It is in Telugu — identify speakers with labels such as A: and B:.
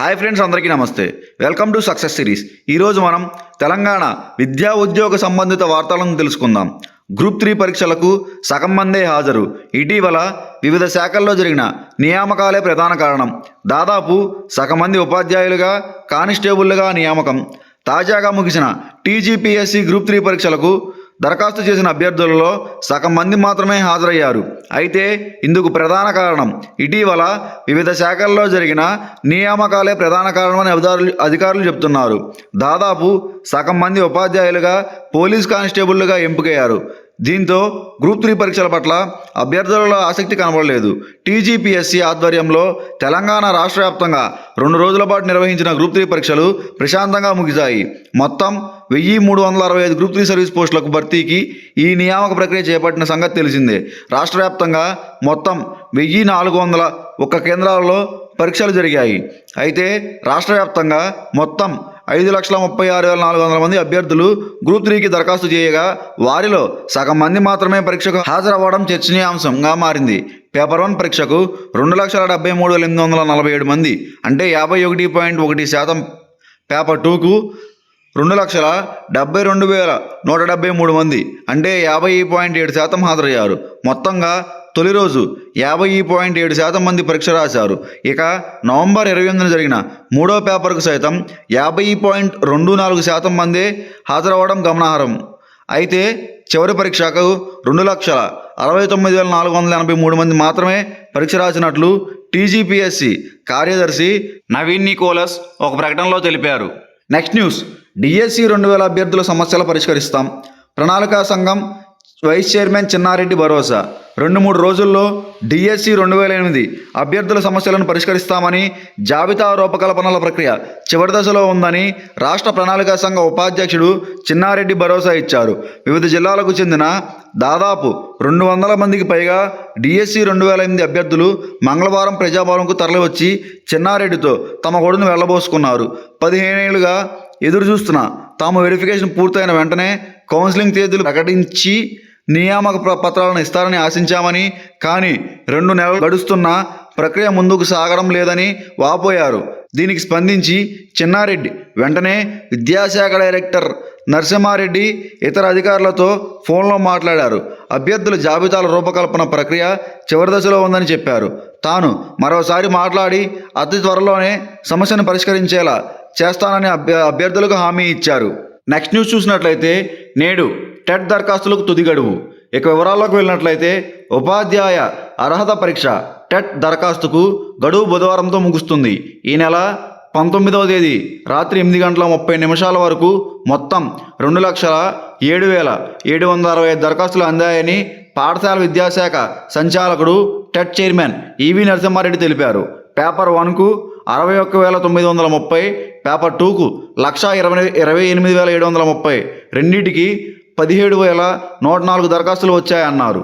A: హాయ్ ఫ్రెండ్స్ అందరికీ నమస్తే. Welcome to success series. ఈరోజు మనం తెలంగాణ విద్యా ఉద్యోగ సంబంధిత వార్తలను తెలుసుకుందాం. గ్రూప్ త్రీ పరీక్షలకు సగం మందే హాజరు. ఇటీవల వివిధ శాఖల్లో జరిగిన నియామకాలే ప్రధాన కారణం. దాదాపు సగం మంది ఉపాధ్యాయులుగా కానిస్టేబుల్గా నియామకం. తాజాగా ముగిసిన టీజీపీఎస్సీ గ్రూప్ త్రీ పరీక్షలకు దరఖాస్తు చేసిన అభ్యర్థులలో సగం మంది మాత్రమే హాజరయ్యారు. అయితే ఇందుకు ప్రధాన కారణం ఇటీవల వివిధ శాఖల్లో జరిగిన నియామకాలే ప్రధాన కారణమని అధికారులు అధికారులు చెబుతున్నారు దాదాపు సగం మంది ఉపాధ్యాయులుగా పోలీస్ కానిస్టేబుల్లుగా ఎంపికయ్యారు. దీంతో గ్రూప్ త్రీ పరీక్షల పట్ల అభ్యర్థులలో ఆసక్తి కనబడలేదు. టీజీపీఎస్సీ ఆధ్వర్యంలో తెలంగాణ రాష్ట్ర వ్యాప్తంగా రెండు రోజుల పాటు నిర్వహించిన గ్రూప్ త్రీ పరీక్షలు ప్రశాంతంగా ముగిశాయి. మొత్తం వెయ్యి మూడు వందల అరవై ఐదు గ్రూప్ త్రీ సర్వీస్ పోస్టులకు భర్తీకి ఈ నియామక ప్రక్రియ చేపట్టిన సంగతి తెలిసిందే. రాష్ట్ర వ్యాప్తంగా మొత్తం వెయ్యి నాలుగు వందల ఒక్క కేంద్రాలలో పరీక్షలు జరిగాయి. అయితే రాష్ట్ర వ్యాప్తంగా మొత్తం ఐదు లక్షల ముప్పై ఆరు వేల నాలుగు వందల మంది అభ్యర్థులు గ్రూప్ త్రీకి దరఖాస్తు చేయగా వారిలో సగం మంది మాత్రమే పరీక్షకు హాజరవ్వడం చర్చనీయాంశంగా మారింది. పేపర్ వన్ పరీక్షకు రెండు లక్షల డెబ్బై మూడు వేల ఎనిమిది వందల నలభై ఏడు మంది అంటే యాభై ఒకటి పాయింట్ ఒకటి శాతం పేపర్ టూకు రెండు లక్షల డెబ్బై రెండు వేల నూట డెబ్బై మూడు మంది అంటే యాభై పాయింట్ ఏడు శాతం హాజరయ్యారు. మొత్తంగా తొలి రోజు యాభై పాయింట్ ఏడు శాతం మంది పరీక్ష రాశారు. ఇక నవంబర్ ఇరవై ఎనిమిదిన జరిగిన మూడో పేపర్కు సైతం యాభై పాయింట్ రెండు నాలుగు శాతం మందే హాజరవ్వడం గమనార్హం. అయితే చివరి పరీక్షకు రెండు లక్షల అరవై తొమ్మిది వేల నాలుగు వందల ఎనభై మూడు మంది మాత్రమే పరీక్ష రాసినట్లు టీజీపీఎస్సి కార్యదర్శి నవీన్ నికోలస్ ఒక ప్రకటనలో తెలిపారు. Next news. డిఎస్సి రెండు వేల అభ్యర్థుల సమస్యలు పరిష్కరిస్తాం. ప్రణాళికా సంఘం వైస్ చైర్మన్ చిన్నారెడ్డి భరోసా. రెండు మూడు రోజుల్లో డిఎస్సి రెండు వేల ఎనిమిది అభ్యర్థుల సమస్యలను పరిష్కరిస్తామని జాబితా రూపకల్పనల ప్రక్రియ చివరి దశలో ఉందని రాష్ట్ర ప్రణాళికా సంఘ ఉపాధ్యక్షుడు చిన్నారెడ్డి భరోసా ఇచ్చారు. వివిధ జిల్లాలకు చెందిన దాదాపు రెండు వందల మందికి పైగా డిఎస్సి రెండు వేల ఎనిమిది అభ్యర్థులు మంగళవారం ప్రజాభవన్కు తరలివచ్చి చిన్నారెడ్డితో తమ కొడును వెళ్ళబోసుకున్నారు. పదిహేనేళ్ళుగా ఎదురు చూస్తున్న తాము వెరిఫికేషన్ పూర్తయిన వెంటనే కౌన్సిలింగ్ తేదీలు ప్రకటించి నియామక పత్రాలను ఇస్తారని ఆశించామని కానీ రెండు నెలలు గడుస్తున్నా ప్రక్రియ ముందుకు సాగడం లేదని వాపోయారు. దీనికి స్పందించి చిన్నారెడ్డి వెంటనే విద్యాశాఖ డైరెక్టర్ నరసింహారెడ్డి ఇతర అధికారులతో ఫోన్లో మాట్లాడారు. అభ్యర్థుల జాబితాల రూపకల్పన ప్రక్రియ చివరి దశలో ఉందని చెప్పారు. తాను మరోసారి మాట్లాడి అతి త్వరలోనే సమస్యను పరిష్కరించేలా చేస్తానని అభ్య అభ్యర్థులకు హామీ ఇచ్చారు. నెక్స్ట్ న్యూస్ చూసినట్లయితే నేడు టెట్ దరఖాస్తులకు తుది గడువు. ఇక వివరాల్లోకి వెళ్ళినట్లయితే ఉపాధ్యాయ అర్హత పరీక్ష టెట్ దరఖాస్తుకు గడువు బుధవారంతో ముగుస్తుంది. ఈ నెల పంతొమ్మిదవ తేదీ రాత్రి ఎనిమిది గంటల ముప్పై నిమిషాల వరకు మొత్తం రెండు లక్షల ఏడు వేల ఏడు వందల అరవై ఐదు దరఖాస్తులు అందాయని పాఠశాల విద్యాశాఖ సంచాలకుడు TET chairman E V Narasimha Reddy తెలిపారు. పేపర్ వన్కు అరవై ఒక్క వేల తొమ్మిది వందల ముప్పై పేపర్ టూకు లక్ష ఇరవై ఇరవై ఎనిమిది వేల ఏడు వందల ముప్పై రెండింటికి పదిహేడు వేల నూట నాలుగు దరఖాస్తులు వచ్చాయన్నారు.